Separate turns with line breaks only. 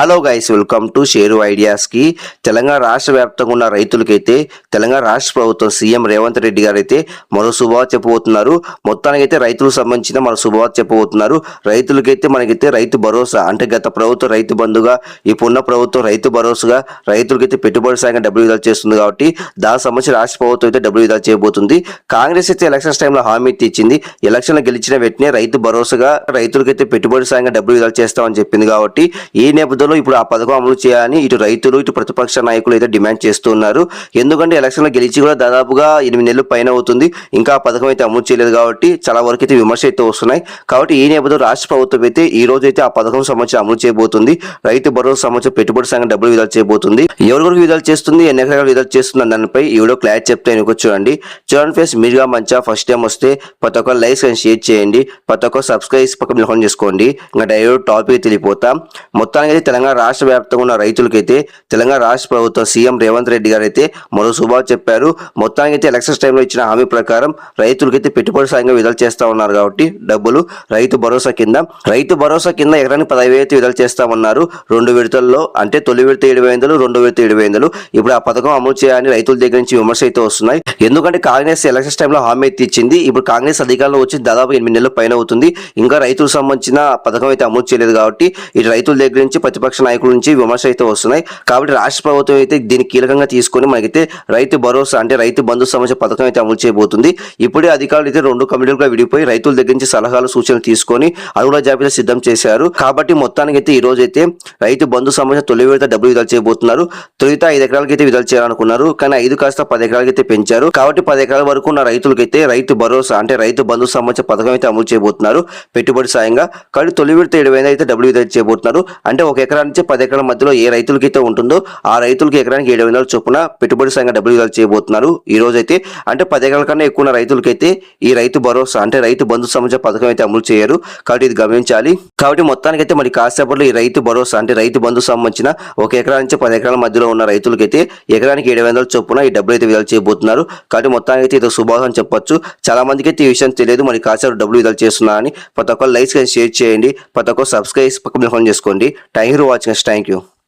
Hello guys welcome to షేరు ఐడియాస్కి తెలంగాణ రాష్ట్ర వ్యాప్తంగా ఉన్న రైతులకైతే తెలంగాణ రాష్ట్ర ప్రభుత్వం సీఎం రేవంత్ రెడ్డి గారు అయితే మరో శుభవార్త చెప్పబోతున్నారు. మొత్తానికైతే రైతులకు సంబంధించిన మరో శుభవార్త చెప్పబోతున్నారు. రైతులకైతే మనకైతే రైతు భరోసా అంటే గత ప్రభుత్వం రైతు బంధుగా ఇప్పుడున్న ప్రభుత్వం రైతు భరోసాగా రైతులకైతే పెట్టుబడి సాయంగా డబ్బులు విడుదల చేస్తుంది కాబట్టి దానికి సంబంధించి రాష్ట్ర ప్రభుత్వం అయితే డబ్బులు విడుదల చేయబోతుంది. కాంగ్రెస్ అయితే ఎలక్షన్స్ టైంలో హామీ తెచ్చింది ఇచ్చింది. ఎలక్షన్లు గెలిచిన వెంటనే రైతు భరోసాగా రైతులకైతే పెట్టుబడి సాయంగా డబ్బులు విడుదల చేస్తామని చెప్పింది కాబట్టి ఈ నేపథ్యంలో ఇప్పుడు ఆ పథకం అమలు చేయాలని ఇటు రైతులు ఇటు ప్రతిపక్ష నాయకులు అయితే డిమాండ్ చేస్తున్నారు. ఎందుకంటే ఎలక్షన్లో గెలిచి కూడా దాదాపుగా ఎనిమిది నెలలు పైన అవుతుంది. ఇంకా ఆ పథకం అయితే అమలు చేయలేదు కాబట్టి చాలా వరకు అయితే విమర్శ అయితే వస్తున్నాయి. కాబట్టి ఈ నేపథ్యంలో రాష్ట్ర ప్రభుత్వం అయితే ఈ రోజు అయితే ఆ పథకం సంబంధించి అమలు చేయబోతుంది. రైతు భరోసా సంబంధించి పెట్టుబడి సంఘం డబ్బులు విధాలు చేయబోతుంది. ఎవరికి విధాలు చేస్తుంది ఎన్ని ఎకరాలు విధాలు చేస్తుంది దానిపై ఈ వీడియో క్లారిటీ చెప్తే ఎన్నుకో చూడండి. చూడండి ఫేస్ మీరుగా మంచిగా ఫస్ట్ టైం వస్తే ప్రతి ఒక్క లైక్స్ అండ్ షేర్ చేయండి. ప్రతి ఒక్క సబ్స్క్రైబ్ పక్కన చేసుకోండి. ఇంకా డైరెక్ట్ టాపిక్ తెలియపోతాం మొత్తానికి అయితే తెలంగాణ తెలంగాణ రాష్ట్ర వ్యాప్తంగా ఉన్న రైతులకైతే తెలంగాణ రాష్ట్ర ప్రభుత్వం సీఎం రేవంత్ రెడ్డి గారు అయితే మరో శుభాలు చెప్పారు. మొత్తానికి అయితే ఎలక్షన్స్ టైంలో ఇచ్చిన హామీ ప్రకారం రైతులకైతే పెట్టుబడి సాయంగా విడుదల చేస్తా ఉన్నారు కాబట్టి డబ్బులు రైతు భరోసా కింద రైతు భరోసా కింద ఎకరానికి పదవి అయితే విడుదల చేస్తామన్నారు రెండు విడతల్లో అంటే తొలి విడత ఏడు వందలు రెండు విడత ఏడు వందలు ఇప్పుడు ఆ పథకం అమలు చేయాలని రైతుల దగ్గర నుంచి విమర్శ అయితే వస్తున్నాయి. ఎందుకంటే కాంగ్రెస్ ఎలక్షన్స్ టైంలో హామీ అయితే ఇచ్చింది. ఇప్పుడు కాంగ్రెస్ అధికారంలో వచ్చి దాదాపు ఎనిమిది నెలల పైన అవుతుంది. ఇంకా రైతులకు సంబంధించిన పథకం అయితే అమలు చేయలేదు కాబట్టి ఇటు రైతుల దగ్గర నుంచి ప్రతిపక్ష నాయకుల నుంచి విమర్శ అయితే వస్తున్నాయి. కాబట్టి రాష్ట్ర ప్రభుత్వం అయితే దీన్ని కీలకంగా తీసుకొని మనకైతే రైతు భరోసా అంటే రైతు బంధు సమస్య పథకం అయితే అమలు చేయబోతుంది. ఇప్పుడే అధికారులు అయితే రెండు కమిటీలుగా విడిపోయి రైతుల దగ్గర నుంచి సలహాలు సూచనలు తీసుకొని అరువుల జాబితా సిద్ధం చేశారు. కాబట్టి మొత్తానికి అయితే ఈ రోజు అయితే రైతు బంధు సమస్య తొలి విడత డబ్బులు విడుదల చేయబోతున్నారు. తొలిత ఐదు ఎకరాలకి అయితే విడుదల చేయాలనుకున్నారు. కానీ ఐదు కాస్త పది ఎకరాలకి అయితే పెంచారు. కాబట్టి పది ఎకరాల వరకు ఉన్న రైతులకైతే రైతు భరోసా అంటే రైతు బంధు సంబంధించిన పథకం అయితే అమలు చేయబోతున్నారు. పెట్టుబడి సాయంగా. కాబట్టి తొలి విడత ఏడు అయితే డబ్బులు విడుదల చేయబోతున్నారు. అంటే ఒక ఎకరా నుంచి పది ఎకరాల మధ్యలో ఏ రైతులకైతే ఉంటుందో ఆ రైతులకి ఎకరానికి ఏడు వందల చొప్పున పెట్టుబడి సాయంగా డబ్బులు విడుదల చేయబోతున్నారు. ఈ రోజు అయితే అంటే పది ఎకరాల కన్నా ఎక్కువ ఉన్న రైతులకైతే ఈ రైతు భరోసా అంటే రైతు బంధు సంబంధించిన పథకం అయితే అమలు చేయరు. కాబట్టి ఇది గమనించాలి. కాబట్టి మొత్తానికైతే మరి కాసేపట్లో ఈ రైతు భరోసా అంటే రైతు బంధు సంబంధించిన ఒక ఎకరా నుంచి పది ఎకరాల మధ్యలో ఉన్న రైతులకైతే ఎకరానికి ఏడు వందల చొప్పున ఈ డబ్బులు అయితే విడుదల చేయబోతున్నారు. కాబట్టి మొత్తానికి అయితే ఇది శుభాగం అని చెప్పొచ్చు. చాలా మందికి అయితే ఈ విషయం తెలియదు. మరి కాసేపు డబ్బులు విడుదల చేస్తున్నారని. ప్రతి ఒక్కరు లైక్స్ షేర్ చేయండి. ప్రతి ఒక్కరు సబ్స్క్రైబ్ పక్కన చేసుకోండి. Thank For watching us. Thank you.